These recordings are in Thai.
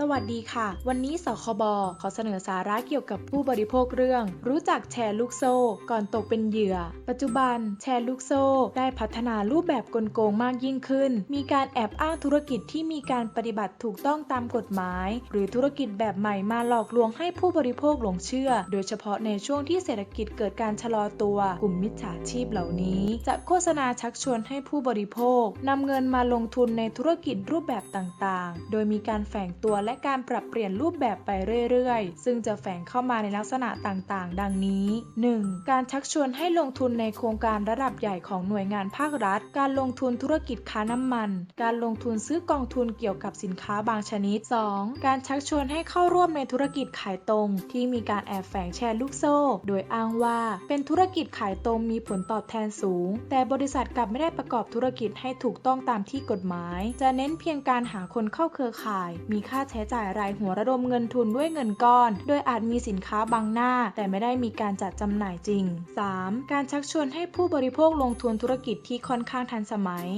สวัสดีค่ะ วันนี้สคบขอเสนอสาระเกี่ยวกับผู้บริโภคเรื่อง รู้จักแชร์ลูกโซ่ ก่อนตกเป็นเหยื่อ ปัจจุบันแชร์ลูกโซ่ ได้พัฒนารูปแบบกลโกงมากยิ่งขึ้น มีการแอบอ้างธุรกิจที่มีการปฏิบัติถูกต้องตามกฎหมาย หรือธุรกิจแบบใหม่มาหลอกลวงให้ผู้บริโภคหลงเชื่อ โดยเฉพาะในช่วงที่เศรษฐกิจเกิดการชะลอตัว กลุ่มมิจฉาชีพเหล่านี้ จะโฆษณาชักชวนให้ผู้บริโภคนำเงินมาลงทุนในธุรกิจรูปแบบต่างๆ โดยมีการแฝงตัวและการปรับเปลี่ยนรูปแบบไปเรื่อยๆ ซึ่งจะแฝงเข้ามาในลักษณะต่างๆ ดังนี้ 1. การชักชวนให้ลงทุนในโครงการระดับใหญ่ของหน่วยงานภาครัฐ การลงทุนธุรกิจค้าน้ำมัน การลงทุนซื้อกองทุนเกี่ยวกับสินค้าบางชนิด 2. การชักชวนให้เข้าร่วมในธุรกิจขายตรง ที่มีการแอบแฝงแชร์ลูกโซ่ โดยอ้างว่าเป็นธุรกิจขายตรงมีผลตอบแทนสูง แต่บริษัทกลับไม่ได้ประกอบธุรกิจให้ถูกต้องตามที่กฎหมาย จะเน้นเพียงการหาคนเข้าเครือข่าย มีค่าใช้ช้จ่ายรายหัวระดมเงินทุนด้วยเงินก้อน โดยอาจมีสินค้าบังหน้า แต่ไม่ได้มีการจัดจำหน่ายจริง 3. การชักชวนให้ผู้บริโภคลงทุนธุรกิจที่ค่อนข้างทันสมัย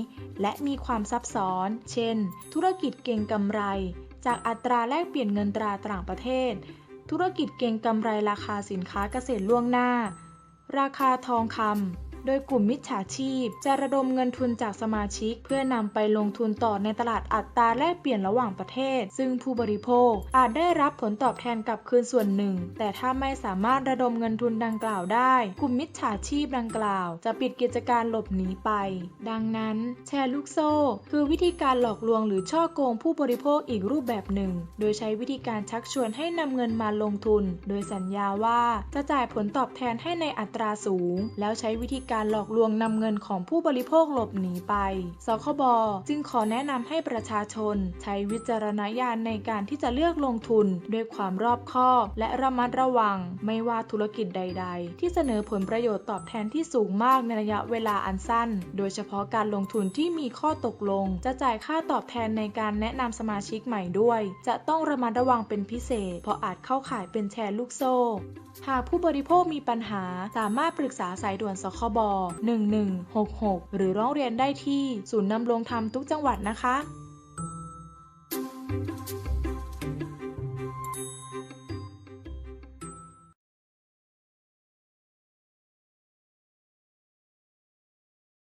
และมีความซับซ้อน เช่น ธุรกิจเก่งกำไร จากอัตราแลกเปลี่ยนเงินตราต่างประเทศ ธุรกิจเก่งกำไรราคาสินค้าเกษตรล่วงหน้า ราคาทองคำ โดยกลุ่มมิจฉาชีพ จะระดมเงินทุนจากสมาชิก เพื่อนำไปลงทุนต่อในตลาดอัตราแลกเปลี่ยนระหว่างประเทศ ซึ่งผู้บริโภคอาจได้รับผลตอบแทนกลับคืนส่วนหนึ่ง แต่ถ้าไม่สามารถระดมเงินทุนดังกล่าวได้ กลุ่มมิจฉาชีพดังกล่าว จะปิดกิจการหลบหนีไป ดังนั้น แชร์ลูกโซ่ คือวิธีการหลอกลวงหรือช่อโกงผู้บริโภคอีกรูปแบบหนึ่ง โดยใช้วิธีการชักชวนให้นำเงินมาลงทุน โดยสัญญาว่าจะจ่ายผลตอบแทนให้ในอัตราสูง แล้วใช้วิธีการการหลอกลวงนำเงินของผู้บริโภคหลบหนีไป สคบ จึงขอแนะนำให้ประชาชน ใช้วิจารณญาณในการที่จะเลือกลงทุนด้วยความรอบคอบและระมัดระวัง ไม่ว่าธุรกิจใด ๆ ที่เสนอผลประโยชน์ตอบแทนที่สูงมากในระยะเวลาอันสั้น โดยเฉพาะการลงทุนที่มีข้อตกลง จะจ่ายค่าตอบแทนในการแนะนำสมาชิกใหม่ด้วย จะต้องระมัดระวังเป็นพิเศษ เพราะอาจเข้าข่ายเป็นแชร์ลูกโซ่หากผู้บริโภคมีปัญหาสามารถปรึกษาสายด่วนสคบ 1166 หรือร้องเรียนได้ที่ ศูนย์นำรงธรรมทุกจังหวัดนะคะ